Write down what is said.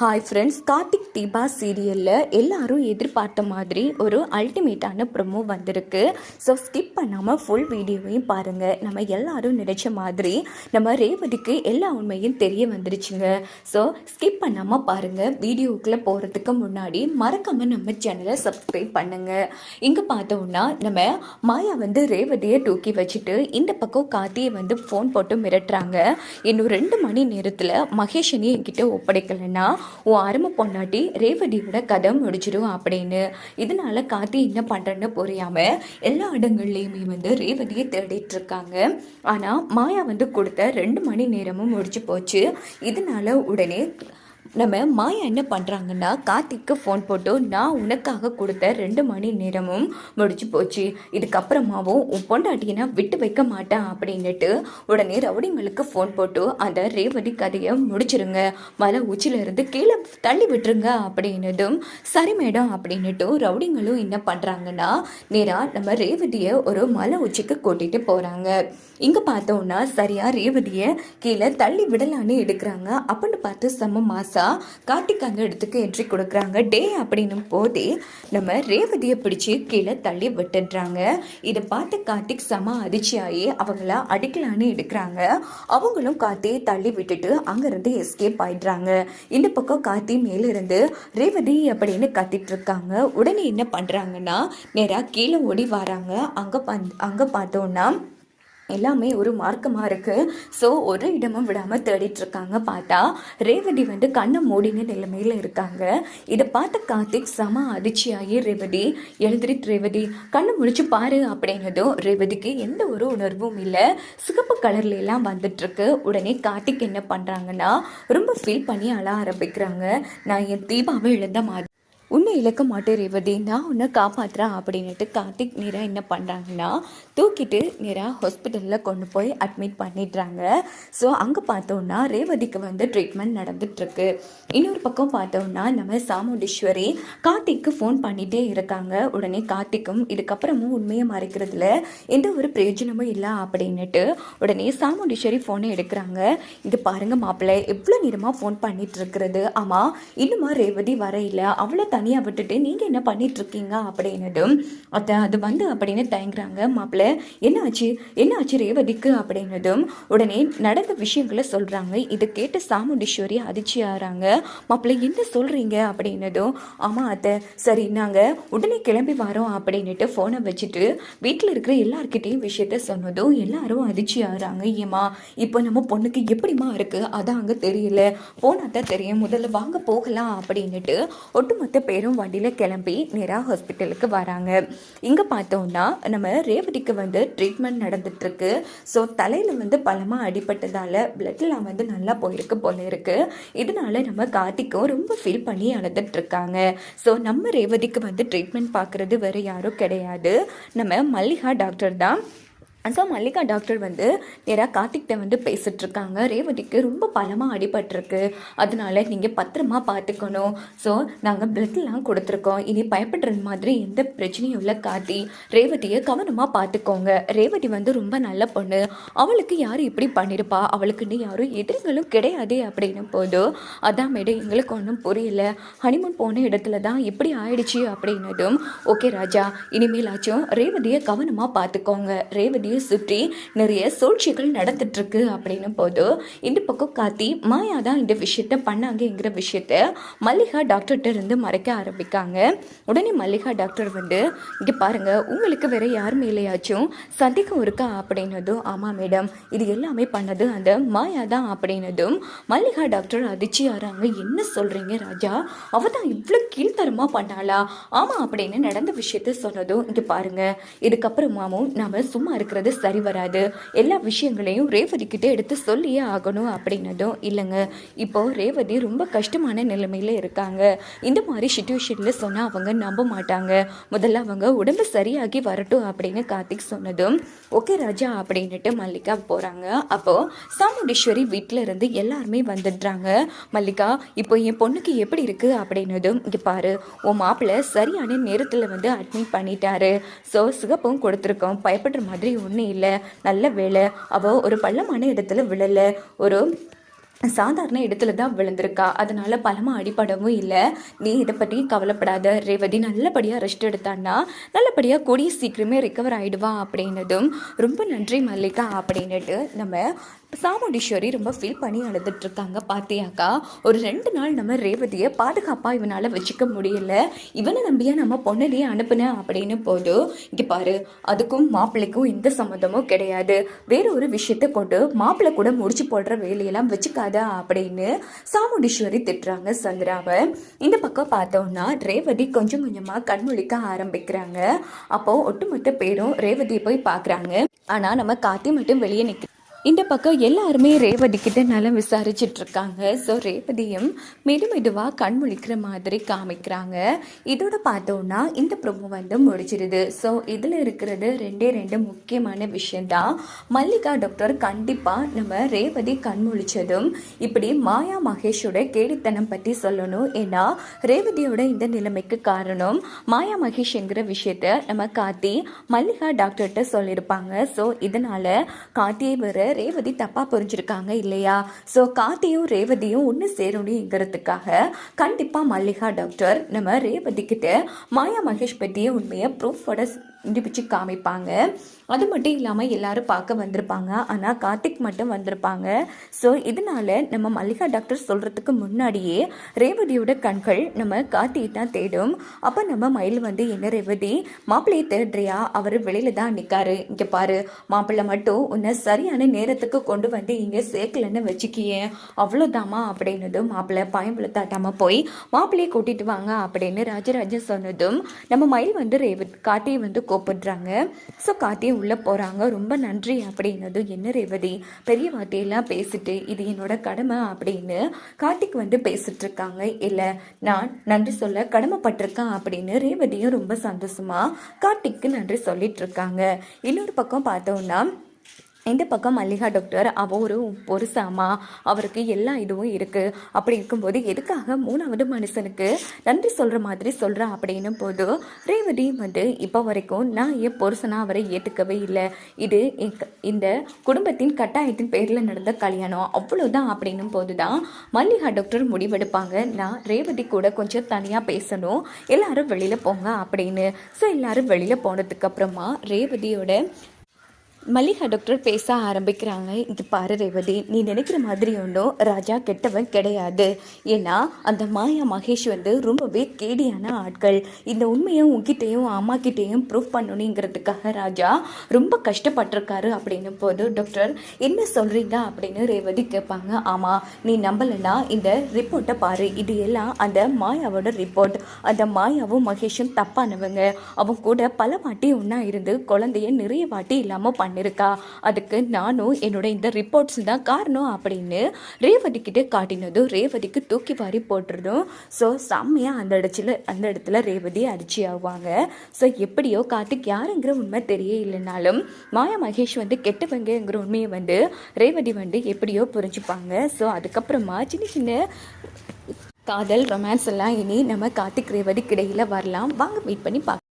Hi friends Karthik Deepa சீரியலில் எல்லாரும் எதிர்பார்த்த மாதிரி ஒரு அல்டிமேட்டான ப்ரொமோ வந்திருக்கு. ஸோ ஸ்கிப் பண்ணாமல் ஃபுல் வீடியோவையும் பாருங்கள் நம்ம எல்லாரும் நினைச்ச மாதிரி நம்ம ரேவதிக்கு எல்லா உண்மையும் தெரிய வந்துருச்சுங்க. ஸோ ஸ்கிப் பண்ணாமல் பாருங்கள் வீடியோக்குள்ளே போகிறதுக்கு முன்னாடி மறக்காமல் நம்ம சேனலை சப்ஸ்கிரைப் பண்ணுங்கள் இங்கே பார்த்தோம்னா நம்ம மாயா வந்து ரேவதியை தூக்கி வச்சுட்டு இந்த பக்கம் கார்த்தியை வந்து ஃபோன் போட்டு மிரட்டுறாங்க. இன்னும் ரெண்டு மணி நேரத்தில் மகேஷனி என்கிட்ட ஒப்படைக்கலைன்னா உன் அருமை பொண்டாட்டி ரேவதியோட கதை முடிச்சிடும் அப்படின்னு. இதனால கார்த்தி என்ன பண்ணுறன்னு புரியாம எல்லா இடங்கள்லையுமே வந்து ரேவதியை தேடிட்டு இருக்காங்க. ஆனால் மாயா வந்து கொடுத்த ரெண்டு மணி நேரமும் முடிச்சு போச்சு. இதனால உடனே நம்ம மாயா என்ன பண்ணுறாங்கன்னா கார்த்திக்கு ஃபோன் போட்டு நான் உனக்காக கொடுத்த ரெண்டு மணி நேரமும் முடிச்சு போச்சு. இதுக்கப்புறமாவும் உன் பொண்டாட்டியை நான் விட்டு வைக்க மாட்டேன் அப்படின்னுட்டு உடனே ரவுடிங்களுக்கு ஃபோன் போட்டு அந்த ரேவதி கதையை முடிச்சிருங்க. மலை உச்சியிலேருந்து கீழே தள்ளி விட்டுருங்க அப்படின்னதும் சரி மேடம் அப்படின்னுட்டு ரவுடிங்களும் என்ன பண்ணுறாங்கன்னா நேராக நம்ம ரேவதியை ஒரு மலை உச்சிக்கு கூட்டிகிட்டு போகிறாங்க இங்கே பார்த்தோம்னா சரியாக ரேவதியை கீழே தள்ளி விடலான்னு எடுக்கிறாங்க. அப்படின்னு பார்த்து செம்ம மாசா. கார்த்திக் அந்த இடத்துக்கு என்ட்ரி கொடுக்குறாங்க. டே அப்படின்னும் போதே நம்ம ரேவதியை பிடிச்சி கீழே தள்ளி விட்டுடுறாங்க. இதை பார்த்து கார்த்திக் செம அதிர்ச்சியாகி அவங்கள அடிக்கலான்னு எடுக்கிறாங்க. அவங்களும் கார்த்தியை தள்ளி விட்டுட்டு அங்கேருந்து எஸ்கேப் ஆயிடுறாங்க. இந்த பக்கம் கார்த்தி மேலிருந்து ரேவதி அப்படின்னு கத்திட்டு இருக்காங்க உடனே என்ன பண்ணுறாங்கன்னா நேராக கீழே ஓடி வராங்க. அங்கே பந் அங்கே பார்த்தோன்னா எல்லாமே ஒரு மார்க்கமாக இருக்குது ஸோ ஒரு இடமும் விடாமல் தேடிட்டு இருக்காங்க பார்த்தா ரேவதி வந்து கண்ணை மூடின நிலைமையில் இருக்காங்க. இதை பார்த்த கார்த்திக் செம அதிர்ச்சியாகி ரேவதி எழுந்திரிட்டு ரேவதி கண்ணை முழிச்சு பாரு அப்படின்னதும் ரேவதிக்கு எந்த ஒரு உணர்வும் இல்லை. சிகப்பு கலர்ல எல்லாம் வந்துட்டுருக்கு உடனே கார்த்திக் என்ன பண்ணுறாங்கன்னா ரொம்ப ஃபீல் பண்ணி அழ ஆரம்பிக்கிறாங்க. நான் என் தீபாவை இழந்த மாதிரி உன்னை இழக்க மாட்டேன் ரேவதி. நான் உன்னை காப்பாற்றுறேன் அப்படின்னுட்டு கார்த்திக் நேராக என்ன பண்ணுறாங்கன்னா தூக்கிட்டு நேராக ஹாஸ்பிட்டலில் கொண்டு போய் அட்மிட் பண்ணிடுறாங்க. ஸோ அங்கே பார்த்தோன்னா ரேவதிக்கு வந்து ட்ரீட்மெண்ட் நடந்துட்டுருக்கு. இன்னொரு பக்கம் பார்த்தோன்னா நம்ம சாமுண்டீஸ்வரி கார்த்திக்கு ஃபோன் பண்ணிகிட்டே இருக்காங்க. உடனே கார்த்திக்கும் இதுக்கப்புறமும் உண்மையை மறைக்கிறதுல எந்த ஒரு பிரயோஜனமும் இல்லை அப்படின்னுட்டு உடனே சாமுண்டீஸ்வரி ஃபோனை எடுக்கிறாங்க. இது பாருங்கள் மாப்பிள்ளை எவ்வளோ நேரமாக ஃபோன் பண்ணிகிட்ருக்கிறது ஆமாம் இன்னுமா ரேவதி வர அவ்வளோ அவளை தனியாக விட்டுட்டு நீங்கள் என்ன பண்ணிகிட்ருக்கீங்க இருக்கீங்க அப்படின்னதும் அத்தை அது வந்து அப்படின்னு தயங்குறாங்க. மாப்பிள்ளை என்ன ஆச்சு? என்ன ஆச்சு ரேவதிக்கு? அப்படின்னதும் உடனே நடந்த விஷயங்களை சொல்கிறாங்க இதை கேட்டு சாமுண்டீஸ்வரி அதிர்ச்சி ஆகிறாங்க. மாப்பிள்ளை என்ன சொல்கிறீங்க அப்படின்னதும் ஆமாம் அத்தை. சரி நாங்கள் உடனே கிளம்பி வரோம் அப்படின்னுட்டு ஃபோனை வச்சுட்டு வீட்டில் இருக்கிற எல்லார்கிட்டேயும் விஷயத்த சொன்னதும் எல்லாரும் அதிர்ச்சி ஆகிறாங்க. ஏமா இப்போ நம்ம பொண்ணுக்கு எப்படிமா இருக்குது அதான் அங்கே தெரியல. போனால் தான் தெரியும். முதல்ல வாங்க போகலாம் அப்படின்னுட்டு ஒட்டுமொத்த பேரும் வண்டியில் கிளம்பி நேராக ஹாஸ்பிட்டலுக்கு வராங்க. இங்கே பார்த்தோம்னா நம்ம ரேவதிக்கு வந்து ட்ரீட்மெண்ட் நடந்துட்டுருக்கு. ஸோ தலையில் வந்து பலமாக அடிபட்டதால் பிளட்லாம் வந்து நல்லா போயிருக்கு போல இருக்கு. இதனால நம்ம கார்த்திக்கும் ரொம்ப ஃபீல் பண்ணி அழுதுட்ருக்காங்க ஸோ நம்ம ரேவதிக்கு வந்து ட்ரீட்மெண்ட் பார்க்குறது வேறு யாரும் கிடையாது. நம்ம மல்லிகா டாக்டர் தான். ஸோ மல்லிகா டாக்டர் வந்து நேராக கார்த்திக்கிட்ட வந்து பேசிகிட்ருக்காங்க ரேவதிக்கு ரொம்ப பலமாக அடிபட்டிருக்கு. அதனால நீங்கள் பத்திரமா பார்த்துக்கணும் ஸோ நாங்கள் பிளட்லாம் கொடுத்துருக்கோம். இனி பயப்படுற மாதிரி எந்த பிரச்சனையும் இல்லை கார்த்தி. ரேவதியை கவனமாக பார்த்துக்கோங்க ரேவதி வந்து ரொம்ப நல்ல பொண்ணு. அவளுக்கு யார் இப்படி பண்ணியிருப்பா அவளுக்குன்னு யாரும் எதிரிகளும் கிடையாது அப்படின்னும் போது அதான் மேடம் எங்களுக்கு ஒன்றும் புரியல. ஹனிமூன் போன இடத்துல தான் இப்படி ஆயிடுச்சு அப்படின்னதும் ஓகே ராஜா இனிமேலாச்சும் ரேவதியை கவனமாக பார்த்துக்கோங்க ரேவதி ரேவதியை சுற்றி நிறைய சூழ்ச்சிகள் நடந்துட்டுருக்கு அப்படின்னும் அப்படின்னு போது இந்த பக்கம் காத்தி மாயா தான் இந்த விஷயத்த பண்ணாங்கங்கிற விஷயத்த மல்லிகா டாக்டர்கிட்ட இருந்து மறைக்க ஆரம்பிக்காங்க. உடனே மல்லிகா டாக்டர் வந்து இங்கே பாருங்க உங்களுக்கு வேற யார் மேலேயாச்சும் சந்தேகம் இருக்கா? அப்படின்னதும் ஆமாம் மேடம் இது எல்லாமே பண்ணது அந்த மாயா தான். அப்படின்னதும் மல்லிகா டாக்டர் அதிர்ச்சி ஆறாங்க. என்ன சொல்றீங்க ராஜா? அவ தான் இவ்வளோ கீழ்த்தரமாக பண்ணாளா? ஆமாம் அப்படின்னு நடந்த விஷயத்த சொன்னதும் இங்கே பாருங்க இதுக்கப்புறமாவும் நாம சும்மா இருக்கிறது சரி வராது. எல்லா விஷயங்களையும் ரேவதி எடுத்து சொல்லியே ஆகணும் அப்படின்னதும் இல்லைங்க. இப்போது ரேவதி ரொம்ப கஷ்டமான நிலைமையில இருக்காங்க. இந்த மாதிரி சுச்சுவேஷனில் சொன்னால் அவங்க நம்ப மாட்டாங்க. முதல்ல அவங்க உடம்பு சரியாகி வரட்டும் அப்படின்னு கார்த்திக் சொன்னதும் ஓகே ராஜா அப்படின்னுட்டு மல்லிகா போகிறாங்க அப்போது சாமுண்டீஸ்வரி வீட்டில் இருந்து எல்லாருமே வந்துடுறாங்க. மல்லிகா இப்போ என் பொண்ணுக்கு எப்படி இருக்குது அப்படின்னதும் இங்கே பாரு உன் மாப்பிள்ளை சரியான நேரத்தில் வந்து அட்மிட் பண்ணிட்டாரு. ஸோ சிகப்பும் கொடுத்துருக்கோம். பயப்படுற மாதிரி ஒன்றும் ஒன்றும் இல்லை நல்ல வேலை அவள் ஒரு பள்ளமான இடத்துல விழலை. ஒரு சாதாரண இடத்துல தான் விழுந்திருக்கா. அதனால பலமாக அடிப்படவும் இல்லை. நீ இதை பற்றி கவலைப்படாத. ரேவதி நல்லபடியாக ரெஸ்ட் எடுத்தான்னா நல்லபடியாக கூடிய சீக்கிரமே ரிக்கவர் ஆகிடுவா அப்படின்னதும் ரொம்ப நன்றி மல்லிகா அப்படின்னுட்டு நம்ம சாமுண்டீஸ்வரி ரொம்ப ஃபீல் பண்ணி அழுதுட்ருக்காங்க பார்த்தியாக்கா ஒரு ரெண்டு நாள் நம்ம ரேவதியை பாதுகாப்பாக இவனால் வச்சுக்க முடியல. இவனை நம்பியாக நம்ம பொண்ணுலேயே அனுப்புனேன் அப்படின்னு போதும் இங்கே பாரு அதுக்கும் மாப்பிள்ளைக்கும் எந்த சம்மந்தமும் கிடையாது. வேற ஒரு விஷயத்தை கொண்டு மாப்பிள்ளை கூட முடிச்சு போடுற வேலையெல்லாம் வச்சுக்காது. அப்படின்னு சாமுண்டீஸ்வரி திட்டுறாங்க சந்திராவை. இந்த பக்கம் பார்த்தோம்னா ரேவதி கொஞ்சம் கொஞ்சமாக கண்மொழிக்க ஆரம்பிக்கிறாங்க. அப்போ ஒட்டுமொத்த பேரும் ரேவதியை போய் பார்க்குறாங்க. ஆனால் நம்ம காத்தி மட்டும் வெளியே நிற்க இந்த பக்கம் எல்லாருமே ரேவதி கிட்ட நலம் விசாரிச்சுட்டு இருக்காங்க. ஸோ ரேவதியும் மெது மெதுவாக கண் முழிக்கிற மாதிரி காமிக்கிறாங்க. இதோட பார்த்தோம்னா இந்த ப்ரொமோ வந்து முடிச்சிருது ஸோ இதில் இருக்கிறது ரெண்டே ரெண்டு முக்கியமான விஷயந்தான் மல்லிகா டாக்டர் கண்டிப்பாக நம்ம ரேவதி கண் முழிச்சதும் இப்படி மாயா மகேஷோட கேடித்தனம் பற்றி சொல்லணும். ஏன்னா ரேவதியோட இந்த நிலைமைக்கு காரணம் மாயா மகேஷ்ங்கிற விஷயத்த நம்ம காத்தி மல்லிகா டாக்டர்கிட்ட சொல்லியிருப்பாங்க. ஸோ இதனால் காத்தியை வர ரேவதி தப்பாக புரிஞ்சிருக்காங்க இல்லையா? ஸோ கார்த்தியும் ரேவதியும் ஒன்று சேரணுங்கிறதுக்காக கண்டிப்பாக மல்லிகா டாக்டர் நம்ம ரேவதி கிட்ட மாயா மகேஷ் பற்றிய உண்மையை ப்ரூஃபோட நிரூபித்து காமிப்பாங்க. அது மட்டும் இல்லாமல் எல்லாரும் பார்க்க வந்திருப்பாங்க. ஆனால் கார்த்திக் மட்டும் வந்திருப்பாங்க. ஸோ இதனால நம்ம மல்லிகா டாக்டர் சொல்கிறதுக்கு முன்னாடியே ரேவதியோட கண்கள் நம்ம கார்த்தியை தான் தேடும். அப்போ நம்ம மயில் வந்து என்ன ரேவதி? மாப்பிள்ளையை தேடுறியா? அவர் வெளியில தான் நிற்காரு இங்கே பாரு மாப்பிள்ளை மட்டும் உன்னை சரியான நேரத்துக்கு கொண்டு வந்து இங்கே சேர்க்கலன்னு வச்சுக்கியே. அவ்வளோதாமா அப்படின்னதும் மாப்பிள்ளை பயம்புல போய் மாப்பிள்ளையை கூட்டிட்டு வாங்க அப்படின்னு ராஜராஜன் சொன்னதும் நம்ம மயில் வந்து ரேவதி கார்த்தியை வந்து கூப்பிடுறாங்க ஸோ கார்த்தியை உள்ளே போகிறாங்க ரொம்ப நன்றி அப்படின்னதும் என்ன ரேவதி? பெரிய வார்த்தையெல்லாம் பேசிட்டு இது என்னோட கடமை அப்படின்னு கார்த்திக் வந்து பேசிட்டு இருக்காங்க இல்லை நான் நன்றி சொல்ல கடமைப்பட்டிருக்கேன் அப்படின்னு ரேவதியும் ரொம்ப சந்தோஷமா கார்த்திக்கு நன்றி சொல்லிட்டு இருக்காங்க இன்னொரு பக்கம் பார்த்தோம்னா இந்த பக்கம் மல்லிகா டாக்டர் அவ ஒரு பொருசாமா அவருக்கு எல்லா இதுவும் இருக்குது அப்படி இருக்கும்போது எதுக்காக மூணாவது மனுஷனுக்கு நன்றி சொல்கிற மாதிரி சொல்கிறா அப்படின்னும் போது ரேவதி வந்து இப்போ வரைக்கும் நான் என் பொருசனா அவரை ஏற்றுக்கவே இல்லை. இது இந்த குடும்பத்தின் கட்டாயத்தின் பேரில் நடந்த கல்யாணம். அவ்வளோதான் அப்படின்னும் போது தான் மல்லிகா டாக்டர் முடிவெடுப்பாங்க. நான் ரேவதி கூட கொஞ்சம் தனியாக பேசணும். எல்லாரும் வெளியில் போங்க அப்படின்னு. ஸோ எல்லாரும் வெளியில் போனதுக்கு அப்புறமா ரேவதியோட மல்லிகா டாக்டர் பேச ஆரம்பிக்கிறாங்க. இங்கே பாரு ரேவதி நீ நினைக்கிற மாதிரி ஒன்றும் ராஜா கெட்டவன் கிடையாது. ஏன்னா அந்த மாயா மகேஷ் வந்து ரொம்பவே கேடியான ஆட்கள். இந்த உண்மையை உங்ககிட்டையும் அம்மா கிட்டேயும் ப்ரூவ் பண்ணணுங்கிறதுக்காக ராஜா ரொம்ப கஷ்டப்பட்டிருக்காரு அப்படின்னும் போது டாக்டர் என்ன சொல்கிறீங்க அப்படின்னு ரேவதி கேட்பாங்க. ஆமாம் நீ நம்பலைன்னா இந்த ரிப்போர்ட்டை பாரு. இது எல்லாம் அந்த மாயாவோட ரிப்போர்ட் அந்த மாயாவும் மகேஷும் தப்பானவங்க. அவங்க கூட பல வாட்டி ஒன்றா இருந்து குழந்தைய நிறைய வாட்டி இல்லாமல் பண்ணியிருக்கா அதுக்கு நானும் என்னோட இந்த ரிப்போர்ட்ஸ் தான் காரணம் அப்படின்னு ரேவதி கிட்ட காட்டினதும் ரேவதிக்கு தூக்கி வாரி போட்டுறதும் ஸோ செம்மையாக அந்த இடத்துல அந்த இடத்துல ரேவதி அடிச்சு ஆகுவாங்க ஸோ எப்படியோ கார்த்திக் யாருங்கிற உண்மை தெரிய இல்லைனாலும் மாயா மகேஷ் வந்து கெட்டவங்கிற உண்மையை வந்து ரேவதி வந்து எப்படியோ புரிஞ்சுப்பாங்க. ஸோ அதுக்கப்புறமா சின்ன சின்ன காதல் ரொமான்ஸ் எல்லாம் இனி நம்ம கார்த்திக் ரேவதிக்கு கிடையில வரலாம். வாங்க வெயிட் பண்ணி பார்க்கலாம்